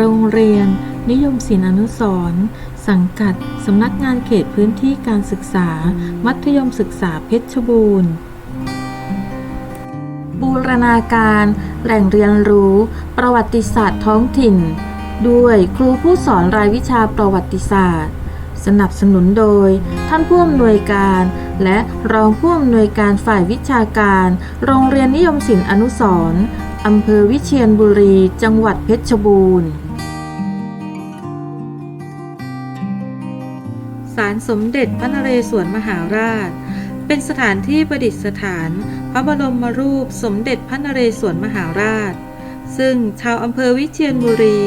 โรงเรียน นิยมศิลป์อนุสร์สังกัด สำนักงานเขตพื้นที่การศึกษา มัธยมศึกษาเพชรบูรณ์ บูรณาการ แหล่งเรียนรู้ ประวัติศาสตร์ท้องถิ่น ด้วยครูผู้สอนรายวิชาประวัติศาสตร์ สนับสนุนโดย ท่านผู้อำนวยการ และรองผู้อำนวยการฝ่ายวิชาการ โรงเรียนนิยมศิลป์อนุสร์อำเภอวิเชียรบุรี จังหวัดเพชรบูรณ์ ศาลสมเด็จพระนเรศวรมหาราช เป็นสถานที่ประดิษฐาน พระบรมรูปสมเด็จพระนเรศวรมหาราช ซึ่งชาวอำเภอวิเชียรบุรี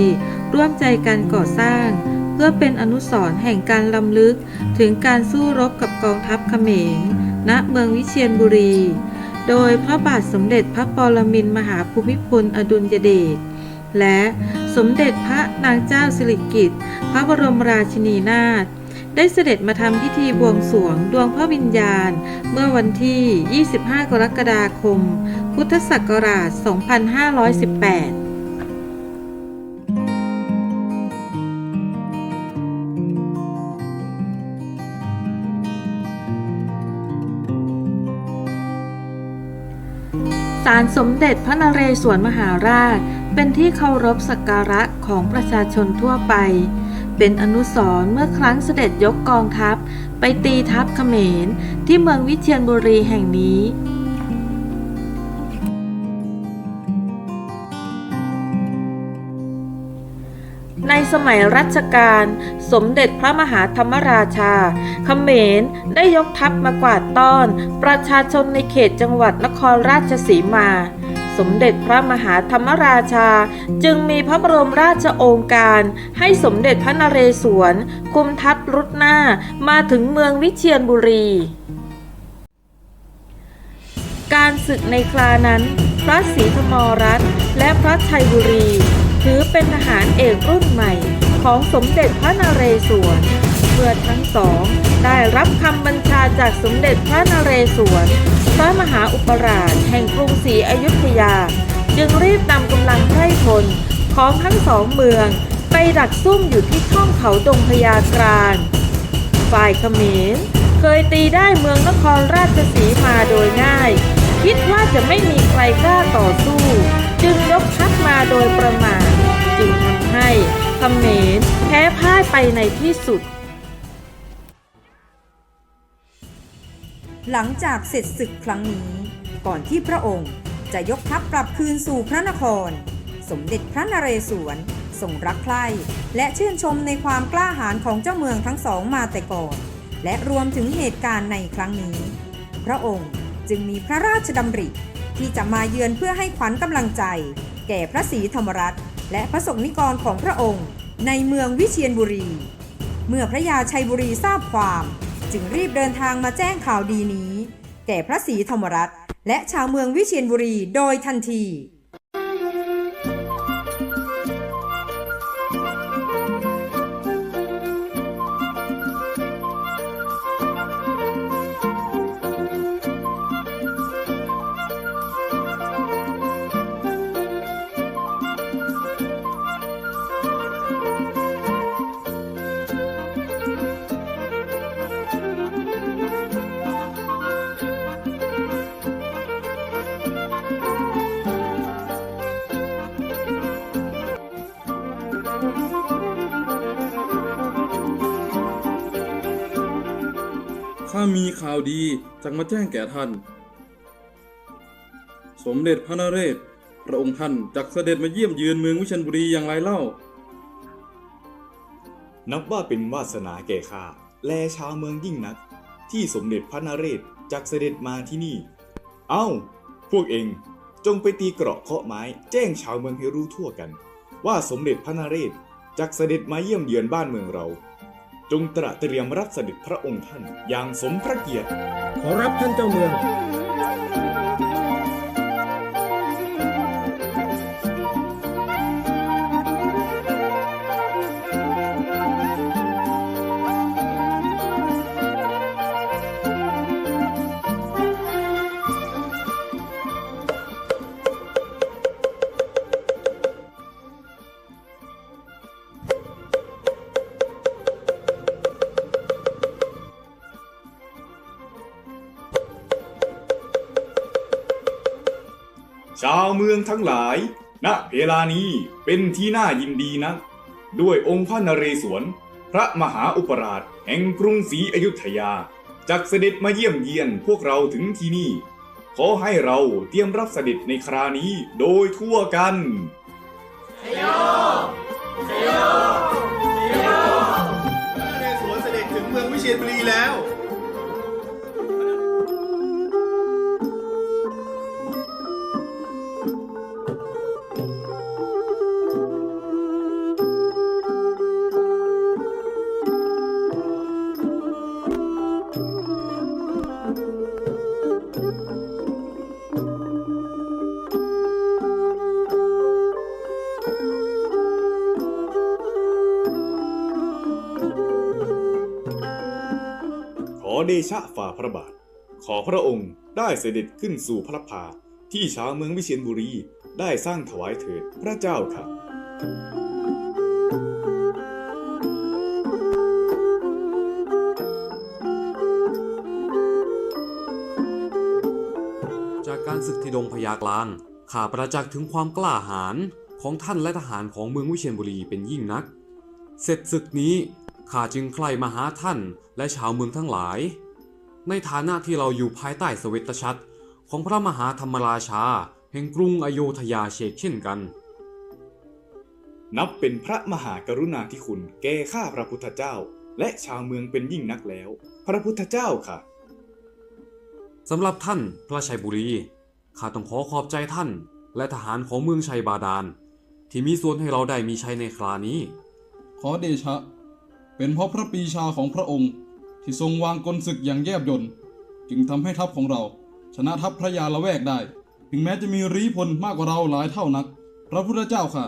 ร่วมใจกันก่อสร้าง เพื่อเป็นอนุสรณ์แห่งการลำลึกถึงการสู้รบกับกองทัพเขมร ณ เมืองวิเชียรบุรี โดยพระบาทสมเด็จพระปรมินทรมหาภูมิพลอดุลยเดชและสมเด็จพระนางเจ้าสิริกิติ์พระบรมราชินีนาถ ได้เสด็จมาทำพิธีบวงสรวงดวงพระวิญญาณ เมื่อวันที่ 25 กรกฎาคม พุทธศักราช 2518ศาลสมเด็จพระนเรศวรมหาราช เป็นที่เคารพสักการะของประชาชนทั่วไป เป็นอนุสร์เมื่อครั้งเสด็จยกกองทัพ ไปตีทัพเขมรที่เมืองวิเชียรบุรีแห่งนี้ในสมัยรัชกาลสมเด็จพระมหาธรรมราชาเขมรได้ยกทัพมากวาดต้อน ประชาชนในเขตจังหวัดนครราชสีมา สมเด็จพระมหาธรรมราชา จึงมีพระบรมราชโองการ ให้สมเด็จพระนเรศวรคุมทัพรุดหน้ามาถึงเมืองวิเชียรบุรี การศึกในครานั้น พระศรีธมรัตน์และพระชัยบุรี ถือเป็นทหารเอกรุ่นใหม่ของสมเด็จพระนเรศวร เมื่อทั้งสอง ได้รับคำบัญชาจากสมเด็จพระนเรศวร พระมหาอุปราชแห่งกรุงศรีอยุธยา จึงรีบนำกำลังไพร่พลของทั้งสองเมือง ไปดักซุ่มอยู่ที่ช่องเขาดงพญากลางฝ่ายเขมรเคยตีได้เมืองนครราชสีมาโดยง่าย คิดว่าจะไม่มีใครกล้าต่อสู้ จึงยกทัพมาโดยประมาทจึงทำให้เขมรแพ้พ่ายไปในที่สุด หลังจากเสร็จศึกครั้งนี้ ก่อนที่พระองค์จะยกทัพกลับคืนสู่พระนคร สมเด็จพระนเรศวรทรงรักใคร่และชื่นชมในความกล้าหาญของเจ้าเมืองทั้งสองมาแต่ก่อน และรวมถึงเหตุการณ์ในครั้งนี้ พระองค์จึงมีพระราชดำริ ที่จะมาเยือนเพื่อให้ขวัญกำลังใจ แก่พระศรีธรรมรัตน์และพระสงฆ์นิกรของพระองค์ ในเมืองวิเชียรบุรี เมื่อพระยาชัยบุรีทราบความ จึงรีบเดินทางมาแจ้งข่าวดีนี้ แก่พระศรีธรรมรัตน์และชาวเมืองวิเชียรบุรีโดยทันที ข้ามีข่าวดีจะมาแจ้งแก่ท่าน สมเด็จพระนเรศ พระองค์ท่านจักเสด็จมาเยี่ยมเยือนเมืองวิเชียรบุรีอย่างไรเล่า นับว่าเป็นวาสนาแก่ข้าและชาวเมืองยิ่งนัก ที่สมเด็จพระนเรศจักเสด็จมาที่นี่ เอ้า พวกเองจงไปตีเกราะเคาะไม้แจ้งชาวเมืองให้รู้ทั่วกัน ว่าสมเด็จพระนเรศจักเสด็จมาเยี่ยมเยือนบ้านเมืองเรา จงตระเตรียมรับเสด็จพระองค์ท่านอย่างสมพระเกียรติ ขอรับท่านเจ้าเมือง เมืองทั้งหลาย ณเวลานี้เป็นที่น่ายินดีนะด้วยองค์พระนเรศวร พระมหาอุปราชแห่งกรุงศรีอยุธยาจักเสด็จมาเยี่ยมเยียนพวกเราถึงที่นี่ ขอให้เราเตรียมรับเสด็จในครานี้โดยทั่วกันนเรศวรเสด็จถึงเมืองวิเชียรบุรีแล้ว เดชะฝ่าพระบาท ขอพระองค์ได้เสด็จขึ้นสู่พระพาที่ชาวเมืองวิเชียรบุรีได้สร้างถวายเถิดพระเจ้าค่ะ จากการศึกที่ดงพญากลางข้าประจักษ์ถึงความกล้าหาญของท่านและทหารของเมืองวิเชียรบุรีเป็นยิ่งนัก เสร็จศึกนี้ ข้าจึงใคร่มาหาท่านและชาวเมืองทั้งหลาย ในฐานะที่เราอยู่ภายใต้สเวตฉัตรของพระมหาธรรมราชา แห่งกรุงอโยธยาเชกเช่นกัน นับเป็นพระมหากรุณาธิคุณแก่ข้าพระพุทธเจ้า และชาวเมืองเป็นยิ่งนักแล้ว พระพุทธเจ้าค่ะสำหรับท่านพระชัยบุรีข้าต้องขอขอบใจท่านและทหารของเมืองชัยบาดาล ที่มีส่วนให้เราได้มีชัยในครานี้ ขอเดชะ เป็นเพราะพระปรีชาของพระองค์ ที่ทรงวางกลศึกอย่างแยบยลจึงทำให้ทัพของเรา ชนะทัพพระยาละแวกได้ ถึงแม้จะมีรีพลมากกว่าเราหลายเท่านัก พระพุทธเจ้าค่ะ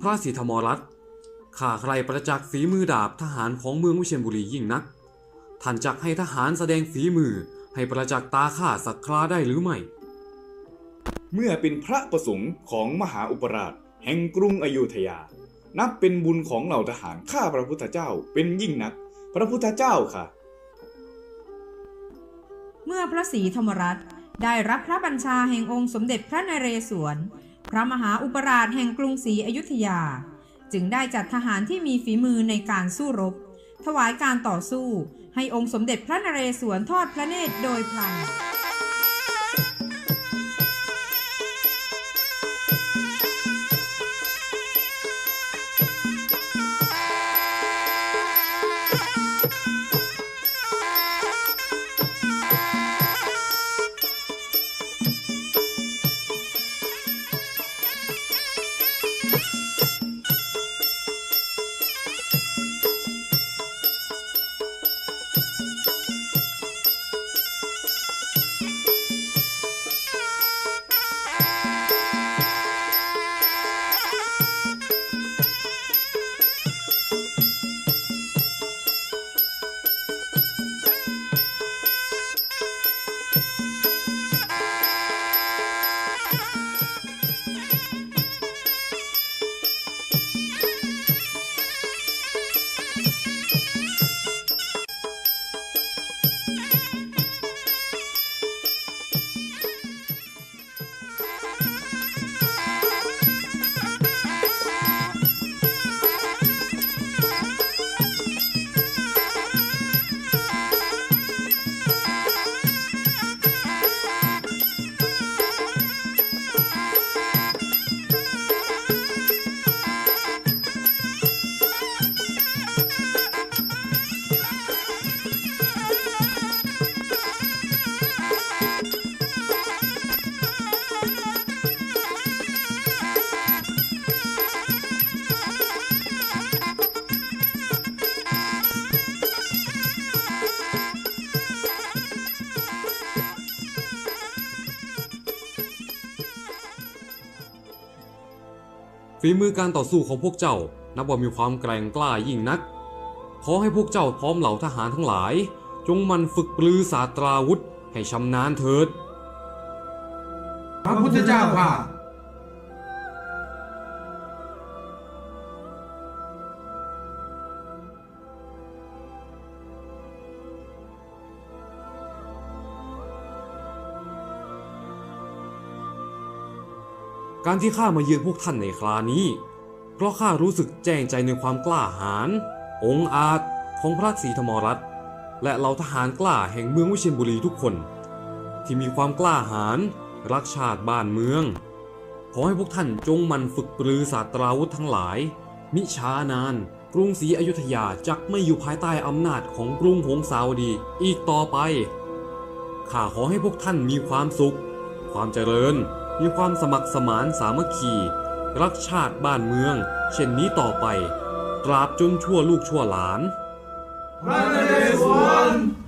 พระศรีธรรมรัตน์ข้าใครประจักษ์ฝีมือดาบทหารของเมืองวิเชียรบุรียิ่งนัก ท่านจักให้ทหารแสดงฝีมือให้ประจักษ์ตาข้าสักคราได้หรือไม่ เมื่อเป็นพระประสงค์ของมหาอุปราช แห่งกรุงอยุธยา นับเป็นบุญของเหล่าทหารข้าพระพุทธเจ้าเป็นยิ่งนัก พระพุทธเจ้าค่ะ เมื่อพระศรีธรรมรัตน์ได้รับพระบัญชาแห่งองค์สมเด็จพระนเรศวร พระมหาอุปราชแห่งกรุงศรีอยุธยา จึงได้จัดทหารที่มีฝีมือในการสู้รบ ถวายการต่อสู้ ให้องค์สมเด็จพระนเรศวรทอดพระเนตรโดยพลัน ฝีมือการต่อสู้ของพวกเจ้า นับว่ามีความแกร่งกล้ายิ่งนัก ขอให้พวกเจ้าพร้อมเหล่าทหารทั้งหลาย จงมันฝึกปลือศาสตราวุธให้ชำนาญเถิด พระพุทธเจ้าค่ะ การที่ข้ามาเยือนพวกท่านในครานี้ เพราะข้ารู้สึกแจ้งใจในความกล้าหาญองอาจของพระศรีธรรมรัตน์และเหล่าทหารกล้าแห่งเมืองวิเชียรบุรีทุกคน ที่มีความกล้าหาญรักชาติบ้านเมือง ขอให้พวกท่านจงมันฝึกปรือศาสตราวุธทั้งหลาย มิช้านาน กรุงศรีอยุธยาจักไม่อยู่ภายใต้อำนาจของกรุงหงสาวดีอีกต่อไปข้าขอให้พวกท่านมีความสุข ความเจริญ มีความสมัครสมานสามัคคี รักชาติบ้านเมือง เช่นนี้ต่อไป ตราบจนชั่วลูกชั่วหลานพระนเรศวรพระนเรศวร